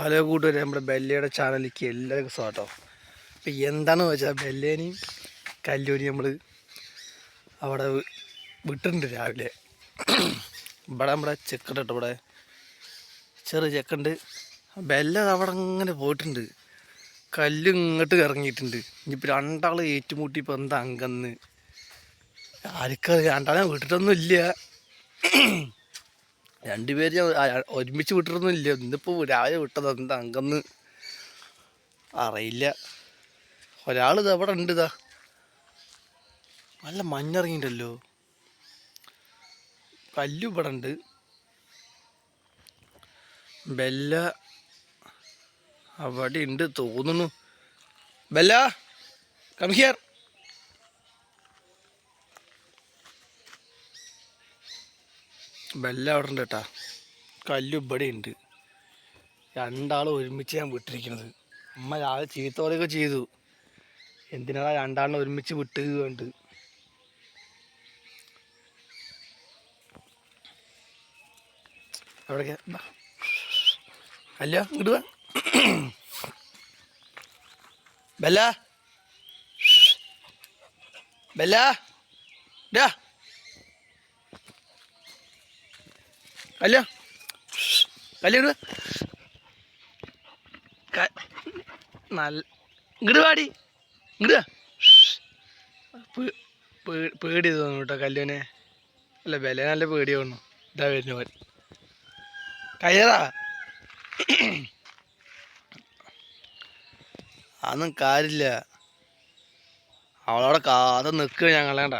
Hello കൂട്ടുകാരെ നമ്മുടെ ബെല്ലയുടെ ചാനലിലേക്ക് എല്ലാവർക്കും സ്വാഗതം. അപ്പം എന്താണെന്ന് വെച്ചാൽ ബെല്ലേനെയും കല്ലൂരിയും നമ്മൾ അവിടെ വിട്ടിട്ടുണ്ട് രാവിലെ. ഇവിടെ നമ്മുടെ ചെക്കുണ്ട് ഇവിടെ ചെറിയ ചെക്കുണ്ട് ബെല്ല അവിടെ അങ്ങനെ പോയിട്ടുണ്ട്. കല്ല് ഇങ്ങോട്ട് ഇറങ്ങിയിട്ടുണ്ട് ഇനിയിപ്പോൾ രണ്ടാൾ ഏറ്റുമുട്ടി ഇപ്പോൾ എന്താ അങ്കന്ന് ആർക്കറിയാം. രണ്ടാളെ വിട്ടിട്ടൊന്നും ഇല്ല രണ്ടുപേര് ഒരുമിച്ച് വിട്ടിട്ടൊന്നുമില്ല ഇന്നിപ്പോൾ രാവിലെ വിട്ടത്. എന്താ അങ്കന്ന്? അറിയില്ല. ഒരാൾ ഇത് അവിടെ ഉണ്ട് ഇതാ നല്ല മഞ്ഞിറങ്ങിയിട്ടല്ലോ കല്ലു ഇവിടെ ഉണ്ട്. ബെല്ല അവിടെ ഉണ്ട് തോന്നുന്നു. ബെല്ല കം ഹിയർ ബെല്ല അവിടെ ഉണ്ട് കേട്ടാ കല്ല് ഇവിടെ ഉണ്ട് രണ്ടാളും ഒരുമിച്ച് ഞാൻ വിട്ടിരിക്കുന്നത് അമ്മ രാവിലെ ചീത്ത ചെയ്തു. എന്തിനാ രണ്ടാളിനെ ഒരുമിച്ച് വിട്ടുകയുണ്ട് അവിടെ. അല്ല ഇങ്ങോട്ട് വാ. ബെല്ല. ബെല്ല. ഡാ. അല്ല. കല്യാണ നല്ല ഇങ്ങോട്ട് പാടി ഇങ്ങോട്ട് പേടി തോന്നു കേട്ടോ കല്ലുവിനെ. അല്ല വില നല്ല പേടി തോന്നു ഇതാ വരുന്ന പോലെ കയ്യറാ അതൊന്നും കാര്യമില്ല. അവളവിടെ കാത്ത് നിൽക്കുക ഞങ്ങളേണ്ട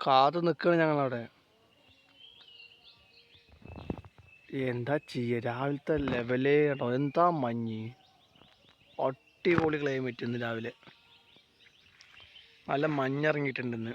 കാത്ത് നിൽക്കുക ഞങ്ങളവിടെ. എന്താ ചെയ്യ? രാവിലത്തെ ലെവലേ കേട്ടോ എന്താ മഞ്ഞ്? അടിപൊളി ക്ലൈമറ്റ് ഇന്ന് രാവിലെ. നല്ല മഞ്ഞിറങ്ങിയിട്ടുണ്ട് ഇന്ന്.